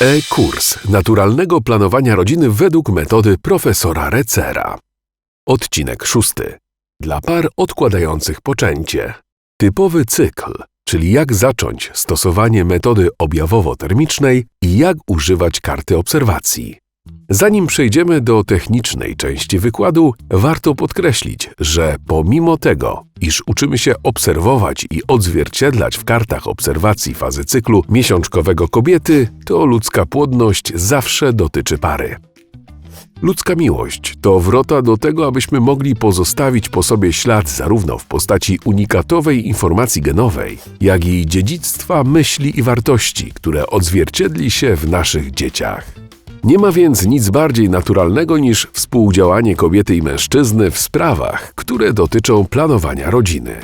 E-kurs naturalnego planowania rodziny według metody profesora Recera. Odcinek szósty. Dla par odkładających poczęcie. Typowy cykl, czyli jak zacząć stosowanie metody objawowo-termicznej i jak używać karty obserwacji. Zanim przejdziemy do technicznej części wykładu, warto podkreślić, że pomimo tego, iż uczymy się obserwować i odzwierciedlać w kartach obserwacji fazy cyklu miesiączkowego kobiety, to ludzka płodność zawsze dotyczy pary. Ludzka miłość to wrota do tego, abyśmy mogli pozostawić po sobie ślad zarówno w postaci unikatowej informacji genowej, jak i dziedzictwa myśli i wartości, które odzwierciedli się w naszych dzieciach. Nie ma więc nic bardziej naturalnego niż współdziałanie kobiety i mężczyzny w sprawach, które dotyczą planowania rodziny.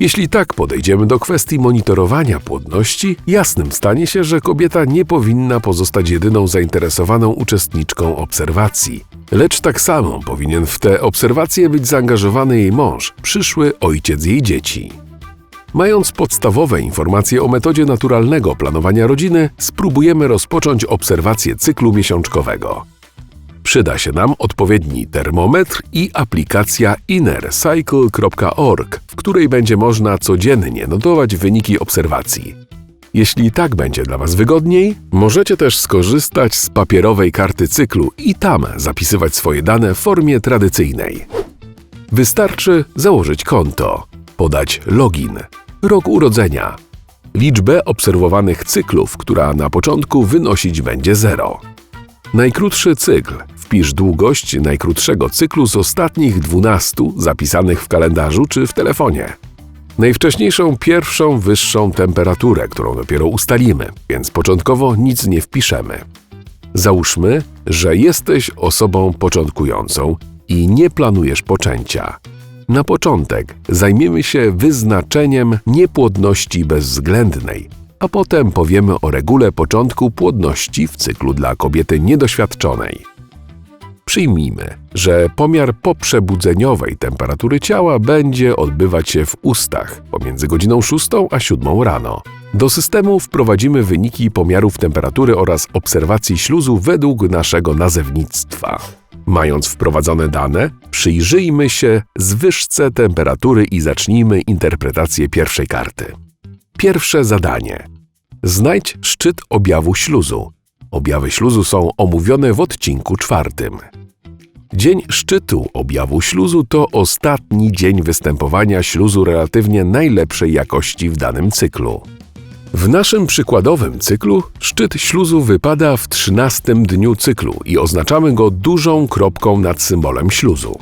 Jeśli tak podejdziemy do kwestii monitorowania płodności, jasnym stanie się, że kobieta nie powinna pozostać jedyną zainteresowaną uczestniczką obserwacji. Lecz tak samo powinien w te obserwacje być zaangażowany jej mąż, przyszły ojciec jej dzieci. Mając podstawowe informacje o metodzie naturalnego planowania rodziny, spróbujemy rozpocząć obserwację cyklu miesiączkowego. Przyda się nam odpowiedni termometr i aplikacja innercycle.org, w której będzie można codziennie notować wyniki obserwacji. Jeśli tak będzie dla Was wygodniej, możecie też skorzystać z papierowej karty cyklu i tam zapisywać swoje dane w formie tradycyjnej. Wystarczy założyć konto, podać login, rok urodzenia, liczbę obserwowanych cyklów, która na początku wynosić będzie 0. Najkrótszy cykl. Wpisz długość najkrótszego cyklu z ostatnich 12 zapisanych w kalendarzu czy w telefonie. Najwcześniejszą pierwszą wyższą temperaturę, którą dopiero ustalimy, więc początkowo nic nie wpiszemy. Załóżmy, że jesteś osobą początkującą i nie planujesz poczęcia. Na początek zajmiemy się wyznaczeniem niepłodności bezwzględnej, a potem powiemy o regule początku płodności w cyklu dla kobiety niedoświadczonej. Przyjmijmy, że pomiar poprzebudzeniowej temperatury ciała będzie odbywać się w ustach pomiędzy godziną 6 a 7 rano. Do systemu wprowadzimy wyniki pomiarów temperatury oraz obserwacji śluzu według naszego nazewnictwa. Mając wprowadzone dane, przyjrzyjmy się zwyżce temperatury i zacznijmy interpretację pierwszej karty. Pierwsze zadanie. Znajdź szczyt objawu śluzu. Objawy śluzu są omówione w odcinku czwartym. Dzień szczytu objawu śluzu to ostatni dzień występowania śluzu relatywnie najlepszej jakości w danym cyklu. W naszym przykładowym cyklu szczyt śluzu wypada w 13 dniu cyklu i oznaczamy go dużą kropką nad symbolem śluzu.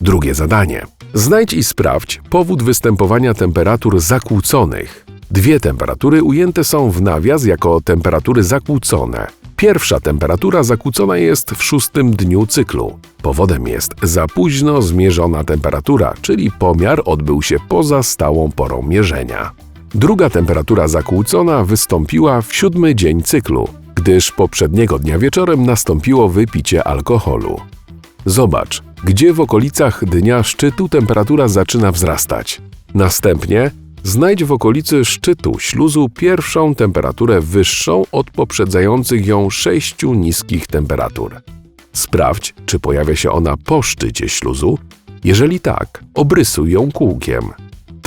Drugie zadanie. Znajdź i sprawdź powód występowania temperatur zakłóconych. Dwie temperatury ujęte są w nawias jako temperatury zakłócone. Pierwsza temperatura zakłócona jest w szóstym dniu cyklu. Powodem jest za późno zmierzona temperatura, czyli pomiar odbył się poza stałą porą mierzenia. Druga temperatura zakłócona wystąpiła w siódmy dzień cyklu, gdyż poprzedniego dnia wieczorem nastąpiło wypicie alkoholu. Zobacz, gdzie w okolicach dnia szczytu temperatura zaczyna wzrastać. Następnie znajdź w okolicy szczytu śluzu pierwszą temperaturę wyższą od poprzedzających ją sześciu niskich temperatur. Sprawdź, czy pojawia się ona po szczycie śluzu. Jeżeli tak, obrysuj ją kółkiem.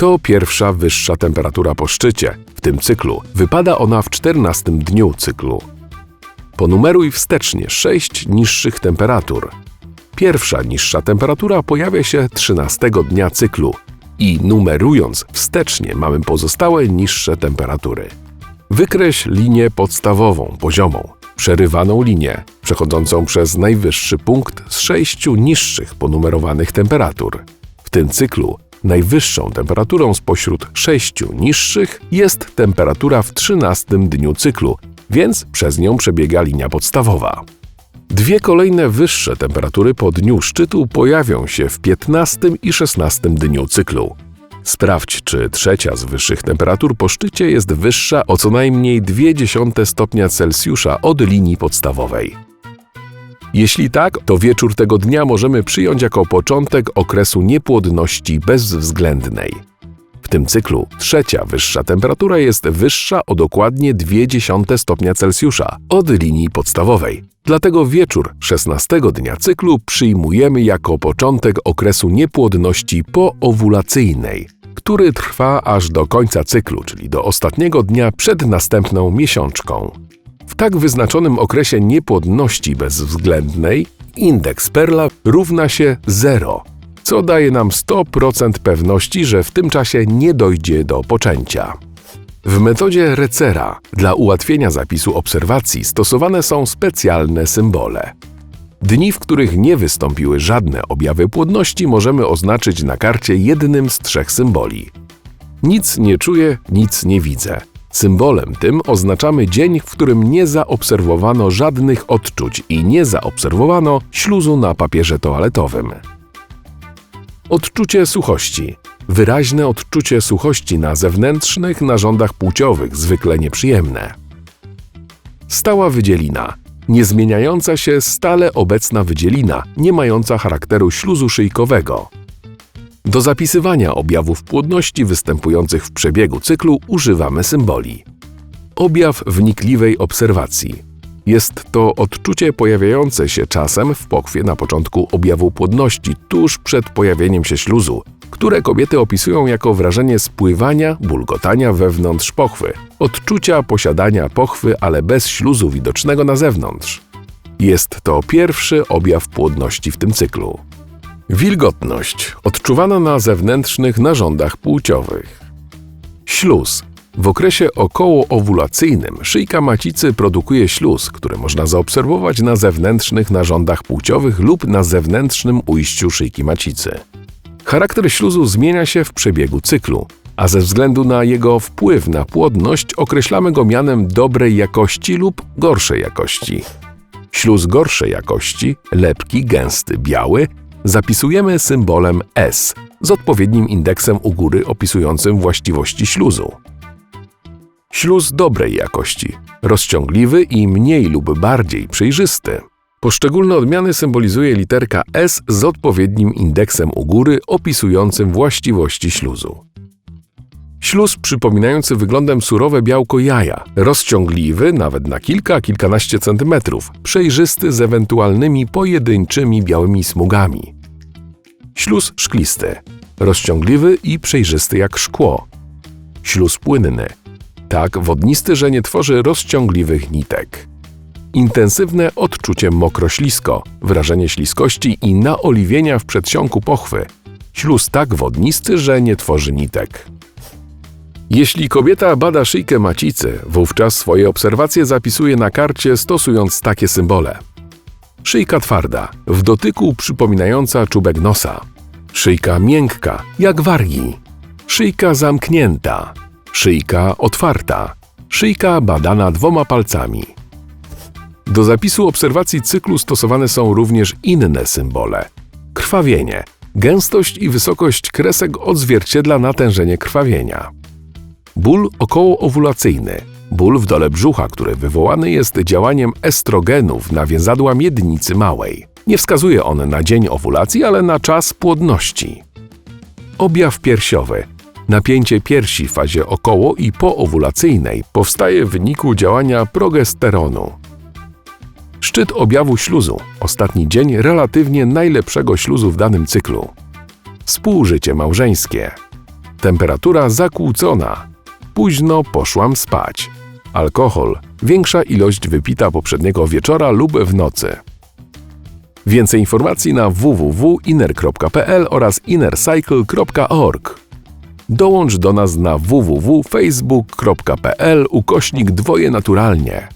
To pierwsza wyższa temperatura po szczycie w tym cyklu. Wypada ona w 14 dniu cyklu. Ponumeruj wstecznie 6 niższych temperatur. Pierwsza niższa temperatura pojawia się 13 dnia cyklu i numerując wstecznie mamy pozostałe niższe temperatury. Wykreśl linię podstawową, poziomą, przerywaną linię, przechodzącą przez najwyższy punkt z sześciu niższych ponumerowanych temperatur. W tym cyklu Najwyższą temperaturą spośród sześciu niższych jest temperatura w 13 dniu cyklu, więc przez nią przebiega linia podstawowa. Dwie kolejne wyższe temperatury po dniu szczytu pojawią się w 15 i 16 dniu cyklu. Sprawdź, czy trzecia z wyższych temperatur po szczycie jest wyższa o co najmniej 0,2 stopnia Celsjusza od linii podstawowej. Jeśli tak, to wieczór tego dnia możemy przyjąć jako początek okresu niepłodności bezwzględnej. W tym cyklu trzecia wyższa temperatura jest wyższa o dokładnie 0,2 stopnia Celsjusza od linii podstawowej. Dlatego wieczór 16 dnia cyklu przyjmujemy jako początek okresu niepłodności poowulacyjnej, który trwa aż do końca cyklu, czyli do ostatniego dnia przed następną miesiączką. W tak wyznaczonym okresie niepłodności bezwzględnej indeks Perla równa się 0, co daje nam 100% pewności, że w tym czasie nie dojdzie do poczęcia. W metodzie Recera dla ułatwienia zapisu obserwacji stosowane są specjalne symbole. Dni, w których nie wystąpiły żadne objawy płodności, możemy oznaczyć na karcie jednym z trzech symboli. Nic nie czuję, nic nie widzę. Symbolem tym oznaczamy dzień, w którym nie zaobserwowano żadnych odczuć i nie zaobserwowano śluzu na papierze toaletowym. Odczucie suchości. Wyraźne odczucie suchości na zewnętrznych narządach płciowych, zwykle nieprzyjemne. Stała wydzielina. Niezmieniająca się, stale obecna wydzielina, nie mająca charakteru śluzu szyjkowego. Do zapisywania objawów płodności występujących w przebiegu cyklu używamy symboli. Objaw wnikliwej obserwacji. Jest to odczucie pojawiające się czasem w pochwie na początku objawu płodności, tuż przed pojawieniem się śluzu, które kobiety opisują jako wrażenie spływania, bulgotania wewnątrz pochwy, odczucia posiadania pochwy, ale bez śluzu widocznego na zewnątrz. Jest to pierwszy objaw płodności w tym cyklu. Wilgotność odczuwana na zewnętrznych narządach płciowych. Śluz. W okresie okołoowulacyjnym szyjka macicy produkuje śluz, który można zaobserwować na zewnętrznych narządach płciowych lub na zewnętrznym ujściu szyjki macicy. Charakter śluzu zmienia się w przebiegu cyklu, a ze względu na jego wpływ na płodność określamy go mianem dobrej jakości lub gorszej jakości. Śluz gorszej jakości, lepki, gęsty, biały, zapisujemy symbolem S z odpowiednim indeksem u góry opisującym właściwości śluzu. Śluz dobrej jakości, rozciągliwy i mniej lub bardziej przejrzysty. Poszczególne odmiany symbolizuje literka S z odpowiednim indeksem u góry opisującym właściwości śluzu. Śluz przypominający wyglądem surowe białko jaja, rozciągliwy nawet na kilka, kilkanaście centymetrów, przejrzysty z ewentualnymi pojedynczymi białymi smugami. Śluz szklisty, rozciągliwy i przejrzysty jak szkło. Śluz płynny, tak wodnisty, że nie tworzy rozciągliwych nitek. Intensywne odczucie mokro-ślisko, wrażenie śliskości i naoliwienia w przedsionku pochwy. Śluz tak wodnisty, że nie tworzy nitek. Jeśli kobieta bada szyjkę macicy, wówczas swoje obserwacje zapisuje na karcie stosując takie symbole. Szyjka twarda, w dotyku przypominająca czubek nosa. Szyjka miękka, jak wargi. Szyjka zamknięta. Szyjka otwarta. Szyjka badana dwoma palcami. Do zapisu obserwacji cyklu stosowane są również inne symbole. Krwawienie. Gęstość i wysokość kresek odzwierciedla natężenie krwawienia. Ból okołoowulacyjny. Ból w dole brzucha, który wywołany jest działaniem estrogenów na więzadła miednicy małej. Nie wskazuje on na dzień owulacji, ale na czas płodności. Objaw piersiowy. Napięcie piersi w fazie około i poowulacyjnej powstaje w wyniku działania progesteronu. Szczyt objawu śluzu. Ostatni dzień relatywnie najlepszego śluzu w danym cyklu. Współżycie małżeńskie. Temperatura zakłócona. Późno poszłam spać. Alkohol. Większa ilość wypita poprzedniego wieczora lub w nocy. Więcej informacji na www.inner.pl oraz innercycle.org. Dołącz do nas na www.facebook.pl ukośnik dwoje naturalnie.